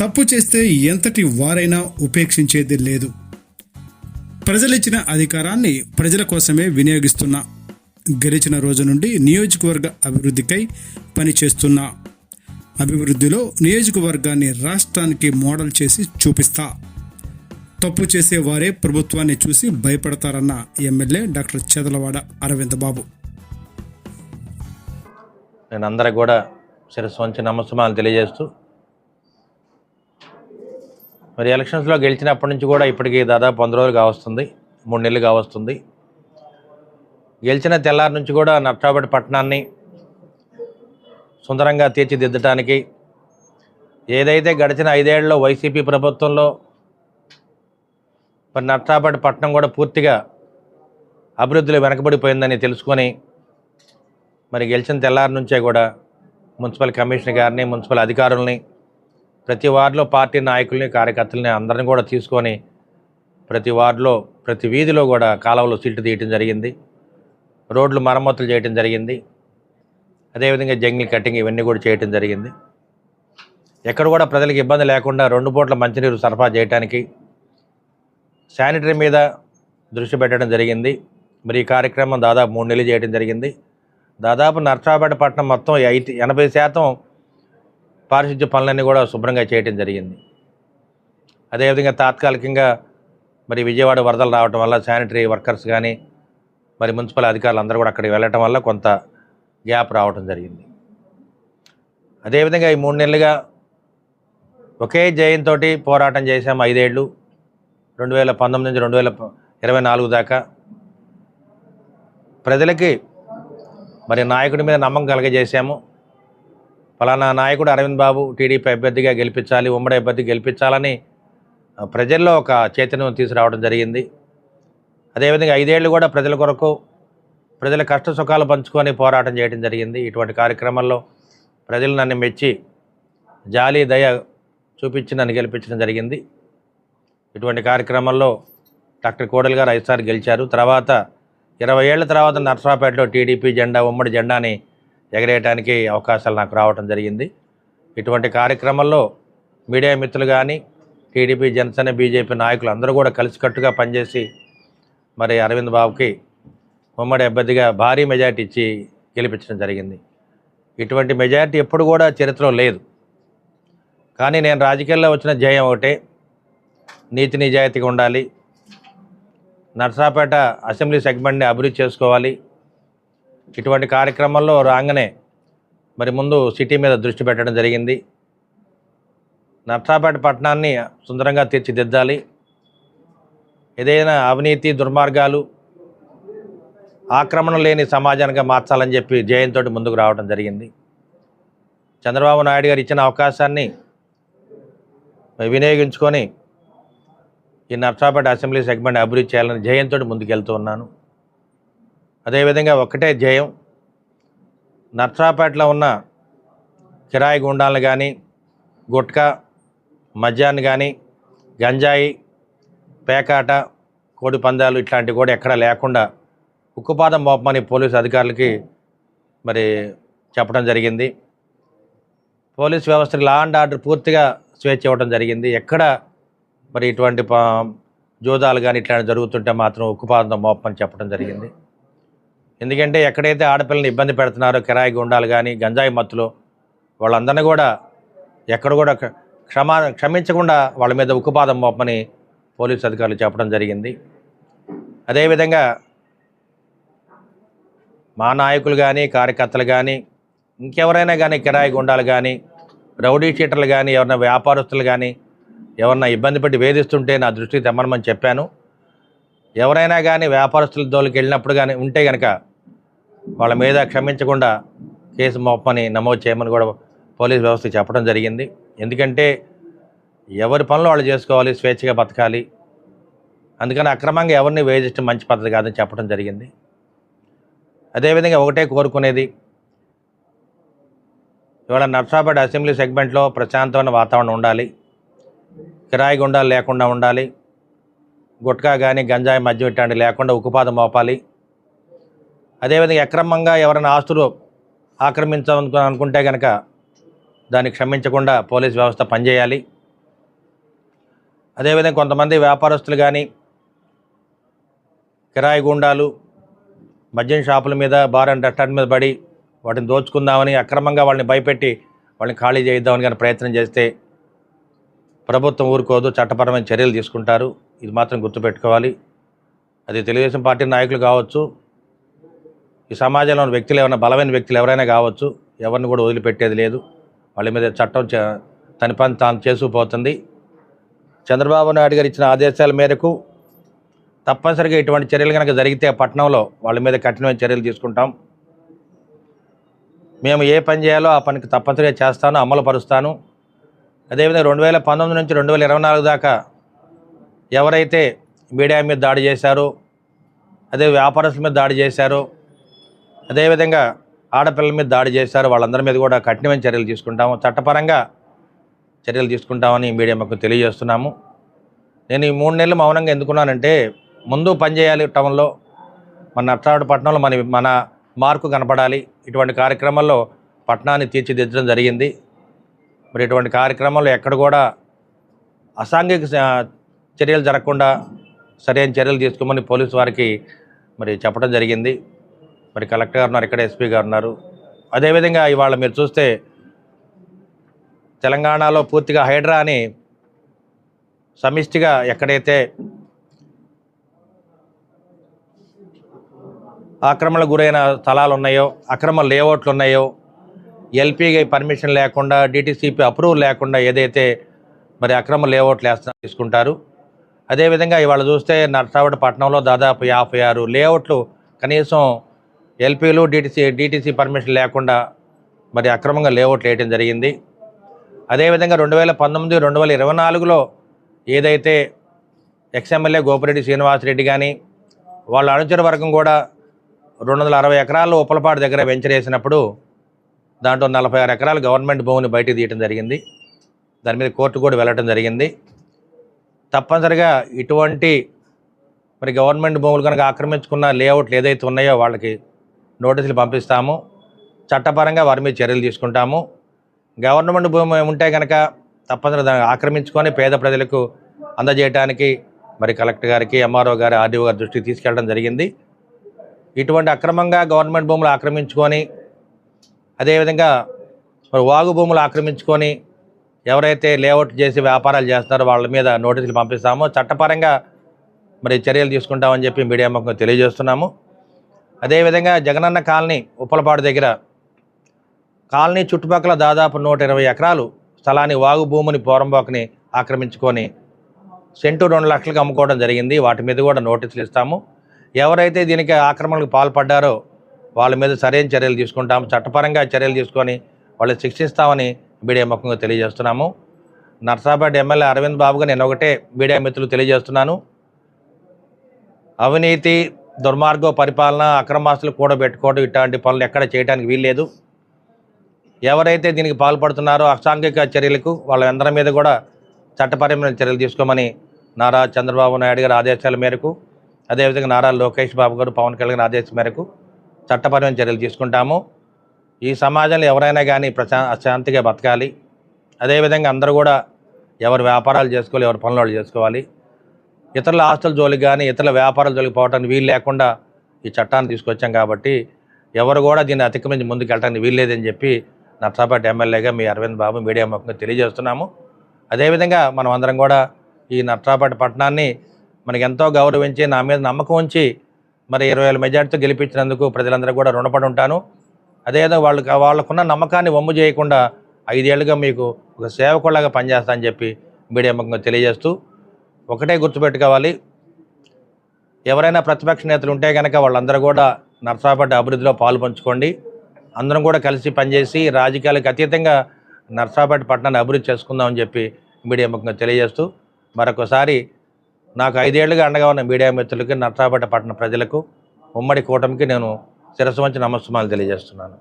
తప్పు చేస్తే ఎంతటి వారైనా ఉపేక్షించేది లేదు. ప్రజలిచ్చిన అధికారాన్ని ప్రజల కోసమే వినియోగిస్తున్నా. గెలిచిన రోజు నుండి నియోజకవర్గ అభివృద్ధికై పనిచేస్తున్నా. అభివృద్ధిలో నియోజకవర్గాన్ని రాష్ట్రానికి మోడల్ చేసి చూపిస్తా. తప్పు చేసే వారే ప్రభుత్వాన్ని చూసి భయపడతారన్న ఎమ్మెల్యే డాక్టర్ చెదలవాడ అరవింద్ బాబు నేను అందరికి కూడా శిరస్సు వంచి నమస్సమాలు తెలియజేస్తూ మరి ఎలక్షన్స్లో గెలిచినప్పటి నుంచి కూడా ఇప్పటికి దాదాపు వంద రోజులు కావస్తుంది. మూడు నెలలు కావస్తుంది. గెలిచిన తెల్లారి నుంచి కూడా నర్సాపేట పట్టణాన్ని సుందరంగా తీర్చిదిద్దటానికి ఏదైతే గడిచిన ఐదేళ్ళలో వైసీపీ ప్రభుత్వంలో మరి నర్సాపేట పట్టణం కూడా పూర్తిగా అభివృద్ధిలో వెనకబడిపోయిందని తెలుసుకొని మరి గెలిచిన తెల్లారి నుంచే కూడా మున్సిపల్ కమిషనర్ గారిని మున్సిపల్ అధికారుల్ని ప్రతి వార్డులో పార్టీ నాయకుల్ని కార్యకర్తల్ని అందరిని కూడా తీసుకొని ప్రతి వార్డులో ప్రతి వీధిలో కూడా కాలువలో సిల్ట్ తీయటం జరిగింది. రోడ్లు మరమ్మతులు చేయటం జరిగింది. అదేవిధంగా జంగిల్ కటింగ్ ఇవన్నీ కూడా చేయటం జరిగింది. ఎక్కడ కూడా ప్రజలకు ఇబ్బంది లేకుండా రెండు పూట్ల మంచినీరు సరఫరా చేయడానికి శానిటరీ మీద దృష్టి పెట్టడం జరిగింది. మరి ఈ కార్యక్రమం దాదాపు మూడు నెలలు చేయడం జరిగింది. దాదాపు నర్సాపేట పట్టణం మొత్తం ఎయిటీ ఎనభై శాతం పారిశుద్ధ్య పనులన్నీ కూడా శుభ్రంగా చేయడం జరిగింది. అదేవిధంగా తాత్కాలికంగా మరి విజయవాడ వరదలు రావటం వల్ల శానిటరీ వర్కర్స్ కానీ మరి మున్సిపల్ అధికారులు అందరూ కూడా అక్కడికి వెళ్ళటం వల్ల కొంత గ్యాప్ రావటం జరిగింది. అదేవిధంగా ఈ మూడు నెలలుగా ఒకే జయంతో పోరాటం చేశాము ఐదేళ్ళు రెండు వేల పంతొమ్మిది నుంచి రెండు వేల ఇరవై నాలుగు దాకా ప్రజలకి మరి నాయకుడి మీద నమ్మకం కలగజేశాము. ఫలానా నాయకుడు అరవింద్ బాబు టీడీపీ అభ్యర్థిగా గెలిపించాలి ఉమ్మడి అభ్యర్థి గెలిపించాలని ప్రజల్లో ఒక చైతన్యం తీసుకురావడం జరిగింది. అదేవిధంగా ఐదేళ్ళు కూడా ప్రజల కొరకు ప్రజల కష్ట సుఖాలు పంచుకొని పోరాటం చేయడం జరిగింది ఇటువంటి కార్యక్రమాల్లో ప్రజలు నన్ను మెచ్చి జాలి దయ చూపించి నన్ను గెలిపించడం జరిగింది. ఇటువంటి కార్యక్రమంలో డాక్టర్ కోడల్ గారు ఐదుసారి గెలిచారు. తర్వాత ఇరవై ఏళ్ళ తర్వాత నర్సరాపేటలో టీడీపీ జెండా ఉమ్మడి జెండాని ఎగరేయడానికి అవకాశాలు నాకు రావడం జరిగింది. ఇటువంటి కార్యక్రమంలో మీడియా మిత్రులు కానీ టీడీపీ జనసేన బీజేపీ నాయకులు అందరూ కూడా కలిసికట్టుగా పనిచేసి మరి అరవింద్ బాబుకి ఉమ్మడి అభ్యర్థిగా భారీ మెజార్టీ ఇచ్చి గెలిపించడం జరిగింది. ఇటువంటి మెజార్టీ ఎప్పుడు కూడా చరిత్రలో లేదు. కానీ నేను రాజకీయాల్లో వచ్చిన జయం ఒకటే. నీతి నిజాయితీగా ఉండాలి. నర్సరాపేట అసెంబ్లీ సెగ్మెంట్ని అభివృద్ధి చేసుకోవాలి. ఇటువంటి కార్యక్రమంలో రాగానే మరి ముందు సిటీ మీద దృష్టి పెట్టడం జరిగింది. నర్సాపేట పట్టణాన్ని సుందరంగా తీర్చిదిద్దాలి. ఏదైనా అవినీతి దుర్మార్గాలు ఆక్రమణ లేని సమాజానికి మార్చాలని చెప్పి జయంతో ముందుకు రావడం జరిగింది. చంద్రబాబు నాయుడు గారు ఇచ్చిన అవకాశాన్ని వినియోగించుకొని ఈ నర్సాపేట అసెంబ్లీ సెగ్మెంట్ అభివృద్ధి చేయాలని జయంతో ముందుకెళ్తూ ఉన్నాను. అదేవిధంగా ఒక్కటే జయం నర్సాపేటలో ఉన్న కిరాయి గుండాలను కానీ గుట్కా మద్యాన్ని కానీ గంజాయి పేకాట కోడి పందాలు ఇట్లాంటివి కూడా ఎక్కడా లేకుండా ఉక్కుపాదం మోపమని పోలీసు అధికారులకి మరి చెప్పడం జరిగింది. పోలీస్ వ్యవస్థకి లా అండ్ ఆర్డర్ పూర్తిగా స్వేచ్ఛ ఇవ్వడం జరిగింది. ఎక్కడ మరి ఇటువంటి ప- జోదాలు కానీ ఇట్లాంటివి జరుగుతుంటే మాత్రం ఉక్కుపాదంతో మోపమని చెప్పడం జరిగింది. ఎందుకంటే ఎక్కడైతే ఆడపిల్లని ఇబ్బంది పెడుతున్నారో కిరాయి గుండాలు కానీ గంజాయి మత్తులు వాళ్ళందరినీ కూడా ఎక్కడ కూడా క్షమా క్షమించకుండా వాళ్ళ మీద ఉక్కుపాదం మోపమని పోలీసు అధికారులు చెప్పడం జరిగింది. అదేవిధంగా మా నాయకులు కానీ కార్యకర్తలు కానీ ఇంకెవరైనా కానీ కిరాయి గుండాలు కానీ రౌడీ షీటర్లు కానీ ఎవరైనా వ్యాపారస్తులు కానీ ఎవరన్నా ఇబ్బంది పెట్టి వేధిస్తుంటే నా దృష్టికి తెమ్మనమని చెప్పాను. ఎవరైనా కానీ వ్యాపారస్తుల దోలికి వెళ్ళినప్పుడు కానీ ఉంటే కనుక వాళ్ళ మీద క్షమించకుండా కేసు మోపని నమోదు చేయమని కూడా పోలీస్ వ్యవస్థ చెప్పడం జరిగింది. ఎందుకంటే ఎవరి పనులు వాళ్ళు చేసుకోవాలి స్వేచ్ఛగా బతకాలి. అందుకని అక్రమంగా ఎవరిని వేధించడం మంచి పద్ధతి కాదని చెప్పడం జరిగింది. అదేవిధంగా ఒకటే కోరుకునేది ఇవాళ నర్సాపేట అసెంబ్లీ సెగ్మెంట్లో ప్రశాంతమైన వాతావరణం ఉండాలి. కిరాయి గుండాలు లేకుండా ఉండాలి. గుట్కా కానీ గంజాయి మద్యం ఇట్లాంటివి లేకుండా ఉక్కుపాదం మోపాలి. అదేవిధంగా అక్రమంగా ఎవరైనా ఆస్తులు ఆక్రమించాలనుకు అనుకుంటే కనుక దాన్ని క్షమించకుండా పోలీస్ వ్యవస్థ పనిచేయాలి. అదేవిధంగా కొంతమంది వ్యాపారస్తులు కానీ కిరాయి గుండాలు మద్యం షాపుల మీద బార్ అండ్ రెస్టారెంట్ మీద పడి వాటిని దోచుకుందామని అక్రమంగా వాళ్ళని భయపెట్టి వాళ్ళని ఖాళీ చేద్దామని కానీ ప్రయత్నం చేస్తే ప్రభుత్వం ఊరుకోదు చట్టపరమైన చర్యలు తీసుకుంటారు. ఇది మాత్రం గుర్తుపెట్టుకోవాలి. అది తెలుగుదేశం పార్టీ నాయకులు కావచ్చు ఈ సమాజంలో ఉన్న వ్యక్తులు ఏమైనా బలమైన వ్యక్తులు ఎవరైనా కావచ్చు ఎవరిని కూడా వదిలిపెట్టేది లేదు. వాళ్ళ మీద చట్టం చ- తన పని తాను చేసుకుపోతుంది. చంద్రబాబు నాయుడు గారు ఇచ్చిన ఆదేశాల మేరకు తప్పనిసరిగా ఇటువంటి చర్యలు కనుక జరిగితే పట్టణంలో వాళ్ళ మీద కఠినమైన చర్యలు తీసుకుంటాం. మేము ఏ పని చేయాలో ఆ పనికి తప్పనిసరిగా చేస్తాను అమలు పరుస్తాను అదేవిధంగా రెండు వేల పంతొమ్మిది నుంచి రెండు వేల ఇరవై నాలుగు దాకా ఎవరైతే మీడియా మీద దాడి చేశారో అదే వ్యాపారస్తుల మీద దాడి చేశారో అదేవిధంగా ఆడపిల్లల మీద దాడి చేశారో వాళ్ళందరి మీద కూడా కఠినమైన చర్యలు తీసుకుంటాము. చట్టపరంగా చర్యలు తీసుకుంటామని మీడియా మాకు తెలియజేస్తున్నాము. నేను ఈ మూడు నెలలు మౌనంగా ఎందుకున్నానంటే ముందు పనిచేయాలి టౌన్లో మన నట్రాడు పట్టణంలో మన మన మార్కు కనపడాలి. ఇటువంటి కార్యక్రమాల్లో పట్టణాన్ని తీర్చిదిద్దడం జరిగింది. మరి ఇటువంటి కార్యక్రమాల్లో ఎక్కడ కూడా అసాంఘిక చర్యలు జరగకుండా సరైన చర్యలు తీసుకోమని పోలీసు వారికి మరి చెప్పడం జరిగింది. మరి కలెక్టర్ గారు ఉన్నారు ఇక్కడ ఎస్పీ గారు ఉన్నారు. అదేవిధంగా ఇవాళ మీరు చూస్తే తెలంగాణలో పూర్తిగా హైడ్రా అని సమిష్టిగా ఎక్కడైతే ఆక్రమణకు గురైన స్థలాలు ఉన్నాయో అక్రమ లేఅవుట్లు ఉన్నాయో ఎల్పీకి పర్మిషన్ లేకుండా డిటీసీపీ అప్రూవల్ లేకుండా ఏదైతే మరి అక్రమ లేఅవుట్లు వేస్తా తీసుకుంటారు. అదేవిధంగా ఇవాళ చూస్తే నర్సావడ పట్టణంలో దాదాపు యాభై ఆరు లేఅవుట్లు కనీసం ఎల్పీలు డీటీసీ డీటీసీ పర్మిషన్ లేకుండా మరి అక్రమంగా లేఅవుట్లు వేయడం జరిగింది. అదేవిధంగా రెండు వేల పంతొమ్మిది రెండు వేల ఇరవై నాలుగులో ఏదైతే ఎక్స్ఎమ్మెల్యే గోపిరెడ్డి శ్రీనివాసరెడ్డి కానీ వాళ్ళ అనుచర వర్గం కూడా రెండు వందల అరవై ఎకరాలు ఉప్పలపాడు దగ్గర వెంచర్ వేసినప్పుడు దాంట్లో నలభై ఆరు ఎకరాలు గవర్నమెంట్ భూమిని బయటకు తీయటం జరిగింది. దాని మీద కోర్టు కూడా వెళ్ళటం జరిగింది. తప్పనిసరిగా ఇటువంటి మరి గవర్నమెంట్ భూములు కనుక ఆక్రమించుకున్న లేఅవుట్లు ఏదైతే ఉన్నాయో వాళ్ళకి నోటీసులు పంపిస్తాము. చట్టపరంగా వారి మీద చర్యలు తీసుకుంటాము. గవర్నమెంట్ భూమి ఉంటే కనుక తప్పనిసరిగా దాన్ని ఆక్రమించుకొని పేద ప్రజలకు అందజేయడానికి మరి కలెక్టర్ గారికి ఎంఆర్ఓ గారి ఆర్డీఓ గారి దృష్టికి తీసుకెళ్ళడం జరిగింది. ఇటువంటి అక్రమంగా గవర్నమెంట్ భూములు ఆక్రమించుకొని అదేవిధంగా మరి వాగు భూములు ఆక్రమించుకొని ఎవరైతే లేఅవుట్ చేసి వ్యాపారాలు చేస్తున్నారో వాళ్ళ మీద నోటీసులు పంపిస్తామో చట్టపరంగా మరి చర్యలు తీసుకుంటామని చెప్పి మీడియా ముఖంగా తెలియజేస్తున్నాము. అదేవిధంగా జగనన్న కాలనీ ఉప్పలపాడు దగ్గర కాలనీ చుట్టుపక్కల దాదాపు నూట ఇరవై ఎకరాలు స్థలాన్ని వాగు భూమిని పోరంబోకని ఆక్రమించుకొని సెంటు రెండు లక్షలకు అమ్ముకోవడం జరిగింది. వాటి మీద కూడా నోటీసులు ఇస్తాము. ఎవరైతే దీనికి ఆక్రమణకు పాల్పడ్డారో వాళ్ళ మీద సరైన చర్యలు తీసుకుంటాము. చట్టపరంగా చర్యలు తీసుకొని వాళ్ళు శిక్షిస్తామని మీడియా ముఖంగా తెలియజేస్తున్నాము. నర్సాపేట ఎమ్మెల్యే అరవింద్ బాబుగా నేను ఒకటే మీడియా మిత్రులు తెలియజేస్తున్నాను. అవినీతి దుర్మార్గ పరిపాలన అక్రమాస్తులు కూడబెట్టుకోవడం ఇట్లాంటి పనులు ఎక్కడ చేయడానికి వీల్లేదు. ఎవరైతే దీనికి పాల్పడుతున్నారో అసాంఘిక చర్యలకు వాళ్ళందరి మీద కూడా చట్టపరమైన చర్యలు తీసుకోమని నారా చంద్రబాబు నాయుడు గారి ఆదేశాల మేరకు అదేవిధంగా నారా లోకేష్ బాబు గారు పవన్ కళ్యాణ్ ఆదేశం మేరకు చట్టపరమైన చర్యలు తీసుకుంటాము. ఈ సమాజంలో ఎవరైనా కానీ ప్రశా శాంతిగా బతకాలి. అదేవిధంగా అందరూ కూడా ఎవరు వ్యాపారాలు చేసుకోవాలి ఎవరు పనులు వాళ్ళు చేసుకోవాలి. ఇతరుల ఆస్తుల జోలికి కానీ ఇతరుల వ్యాపారాల జోలికి పోవటానికి వీలు లేకుండా ఈ చట్టాన్ని తీసుకొచ్చాం కాబట్టి ఎవరు కూడా దీన్ని అతిక్రమించి ముందుకు వెళ్ళడానికి వీల్లేదని చెప్పి నర్సాపేట ఎమ్మెల్యేగా మీ అరవింద్ బాబు మీడియా ముఖంగా తెలియజేస్తున్నాము. అదేవిధంగా మనం అందరం కూడా ఈ నర్సాపేట పట్టణాన్ని మనకి ఎంతో గౌరవించి నా మీద నమ్మకం ఉంచి మరి ఇరవై వేల మెజార్టీతో గెలిపించినందుకు ప్రజలందరూ కూడా రుణపడి ఉంటాను. అదేవిధంగా వాళ్ళకి వాళ్ళకున్న నమ్మకాన్ని వమ్ము చేయకుండా ఐదేళ్ళుగా మీకు ఒక సేవకులాగా పనిచేస్తా అని చెప్పి మీడియా ముఖంగా తెలియజేస్తూ ఒకటే గుర్తుపెట్టుకోవాలి. ఎవరైనా ప్రతిపక్ష నేతలు ఉంటే కనుక వాళ్ళందరూ కూడా నర్సాపేట అభివృద్ధిలో పాలు పంచుకోండి. అందరం కూడా కలిసి పనిచేసి రాజకీయాలకు అతీతంగా నర్సాపేట పట్టణాన్ని అభివృద్ధి చేసుకుందామని చెప్పి మీడియా ముఖంగా తెలియజేస్తూ మరొకసారి నాకు ఐదేళ్ళుగా అండగా ఉన్న మీడియా మిత్రులకి నర్సాపేట పట్టణ ప్రజలకు ఉమ్మడి కూటమికి నేను శిరస్సు మంచి నమస్సుమాలు తెలియజేస్తున్నాను.